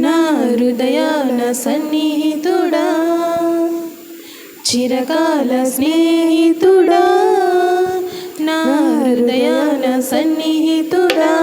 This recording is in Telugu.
నా హృదయాన సన్నిహితుడా. చిరకాల స్నేహితుడా. నా హృదయాన సన్నిహితుడా.